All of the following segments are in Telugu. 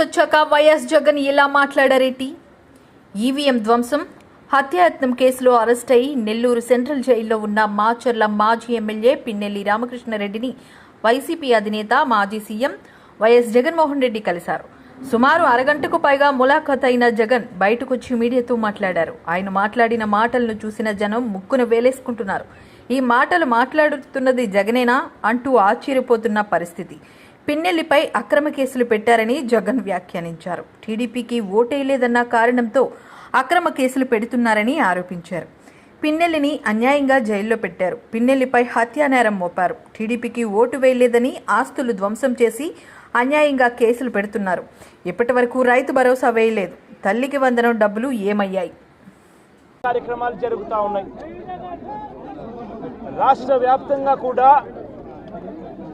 వచ్చాక వైఎస్ జగన్ ఇలా మాట్లాడారేటి ఈవీఎం ధ్వంసం హత్యాయత్నం కేసులో అరెస్ట్ అయి నెల్లూరు సెంట్రల్ జైల్లో ఉన్న మాచర్ల మాజీ ఎమ్మెల్యే పిన్నెల్లి రామకృష్ణారెడ్డిని వైసీపీ అధినేత మాజీ సీఎం వైఎస్ జగన్మోహన్ రెడ్డి కలిశారు. సుమారు అరగంటకు పైగా ములాఖత్ అయిన జగన్ బయటకొచ్చి మీడియాతో మాట్లాడారు. ఆయన మాట్లాడిన మాటలను చూసిన జనం ముక్కున వేలేసుకుంటున్నారు. ఈ మాటలు మాట్లాడుతున్నది జగనేనా అంటూ ఆశ్చర్యపోతున్న పరిస్థితి. పిన్నెల్లిపై అక్రమ కేసులు పెట్టారని జగన్ వ్యాఖ్యానించారు. టీడీపీకి ఓటేయలేదన్న కారణంతో అక్రమ కేసులు పెడుతున్నారని ఆరోపించారు. పిన్నెల్లిని అన్యాయంగా జైల్లో పెట్టారు. పిన్నెల్లిపై హత్యానేరం మోపారు. టీడీపీకి ఓటు వేయలేదని ఆస్తులు ధ్వంసం చేసి అన్యాయంగా కేసులు పెడుతున్నారు. ఇప్పటి వరకు రైతు భరోసా వేయలేదు. తల్లికి వందనం డబ్బులు ఏమయ్యాయి? కార్యక్రమాలు జరుగుతూ ఉన్నాయి. రాష్ట్ర వ్యాప్తంగా కూడా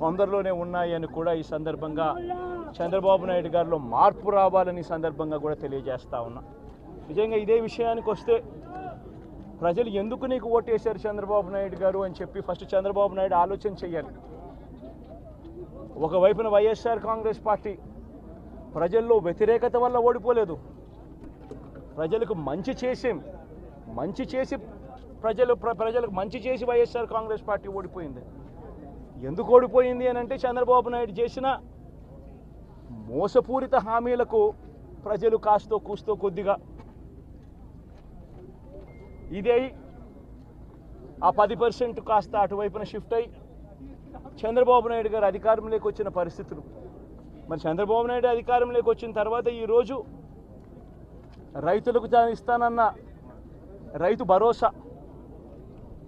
తొందరలోనే ఉన్నాయని కూడా ఈ సందర్భంగా చంద్రబాబు నాయుడు గారిలో మార్పు రావాలని ఈ సందర్భంగా కూడా తెలియజేస్తా ఉన్నా. నిజంగా ఇదే విషయానికి వస్తే ప్రజలు ఎందుకు నీకు ఓటేశారు చంద్రబాబు నాయుడు గారు అని చెప్పి ఫస్ట్ చంద్రబాబు నాయుడు ఆలోచన చేయాలి. ఒకవైపున వైఎస్ఆర్ కాంగ్రెస్ పార్టీ ప్రజల్లో వ్యతిరేకత వల్ల ఓడిపోలేదు. ప్రజలకు మంచి చేసి మంచి చేసి ప్రజలు ప్ర- ప్రజలకు మంచి చేసి వైఎస్ఆర్ కాంగ్రెస్ పార్టీ ఓడిపోయింది. ఎందుకు ఓడిపోయింది అని అంటే చంద్రబాబు నాయుడు చేసిన మోసపూరిత హామీలకు ప్రజలు కాస్తో కూస్తో కొద్దిగా ఇదే ఆ పది పర్సెంట్ కాస్త అటువైపున షిఫ్ట్ అయ్యి చంద్రబాబు నాయుడు గారు అధికారంలోకి వచ్చిన పరిస్థితులు. మరి చంద్రబాబు నాయుడు అధికారంలోకి వచ్చిన తర్వాత ఈరోజు రైతులకు దాన్ని ఇస్తానన్న రైతు భరోసా.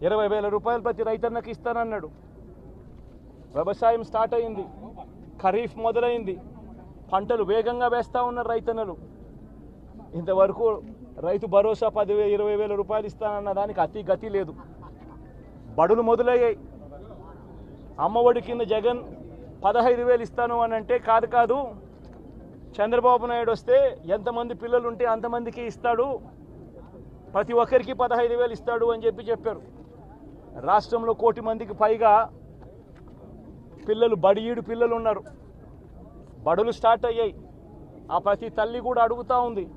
ఇరవై వేల రూపాయలు ప్రతి రైతన్నకి ఇస్తానన్నాడు. వ్యవసాయం స్టార్ట్ అయింది. ఖరీఫ్ మొదలైంది. పంటలు వేగంగా వేస్తూ ఉన్నారు రైతన్నలు. ఇంతవరకు రైతు భరోసా పదివే ఇరవై వేల రూపాయలు ఇస్తానన్న దానికి అతి గతి లేదు. బడులు మొదలయ్యాయి. అమ్మఒడి కింద జగన్ పదహైదు వేలు ఇస్తాను అని అంటే కాదు కాదు చంద్రబాబు నాయుడు వస్తే ఎంతమంది పిల్లలు ఉంటే అంతమందికి ఇస్తాడు. ప్రతి ఒక్కరికి పదహైదు వేలు ఇస్తాడు అని చెప్పి చెప్పారు. రాష్ట్రంలో కోటి మందికి పైగా పిల్లలు బడియీడు పిల్లలు ఉన్నారు. బడులు స్టార్ట్ అయ్యాయి. ఆ ప్రతి తల్లి కూడా అడుగుతూ ఉంది.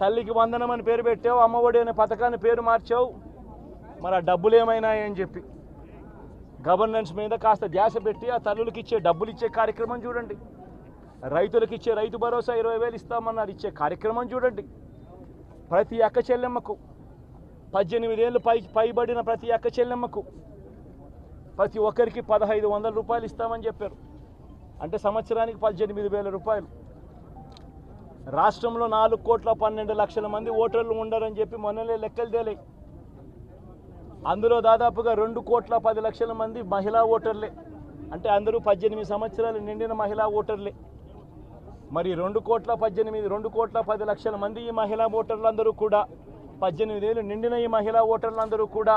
తల్లికి వందనం అని పేరు పెట్టావు అమ్మఒడి అనే పథకాన్ని పేరు మార్చావు. మరి ఆ డబ్బులు ఏమైనాయని చెప్పి. గవర్నెన్స్ మీద కాస్త ధ్యాస పెట్టి ఆ తల్లులకి ఇచ్చే డబ్బులు ఇచ్చే కార్యక్రమం చూడండి. రైతులకు ఇచ్చే రైతు భరోసా ఇరవై వేలు ఇస్తామన్నారు. ఇచ్చే కార్యక్రమం చూడండి. ప్రతి అక్క చెల్లెమ్మకు పద్దెనిమిదేళ్ళు పై పైబడిన ప్రతి అక్క చెల్లెమ్మకు ప్రతి ఒక్కరికి పదహైదు వందల రూపాయలు ఇస్తామని చెప్పారు. అంటే సంవత్సరానికి పద్దెనిమిది వేల రూపాయలు. రాష్ట్రంలో నాలుగు కోట్ల పన్నెండు లక్షల మంది ఓటర్లు ఉండరని చెప్పి మొన్నలే లెక్కలు తేలాయి. అందులో దాదాపుగా రెండు కోట్ల పది లక్షల మంది మహిళా ఓటర్లే. అంటే అందరూ పద్దెనిమిది సంవత్సరాలు నిండిన మహిళా ఓటర్లే. మరి రెండు కోట్ల పద్దెనిమిది రెండు కోట్ల పది లక్షల మంది ఈ మహిళా ఓటర్లందరూ కూడా పద్దెనిమిది ఏళ్ళు నిండిన ఈ మహిళా ఓటర్లందరూ కూడా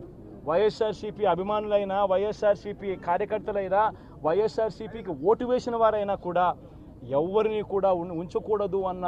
వైఎస్ఆర్సీపీ అభిమానులైనా వైఎస్ఆర్సీపీ కార్యకర్తలైనా వైఎస్ఆర్సీపీకి ఓటు వేసిన వారైనా కూడా ఎవరిని కూడా ఉంచకూడదు అన్న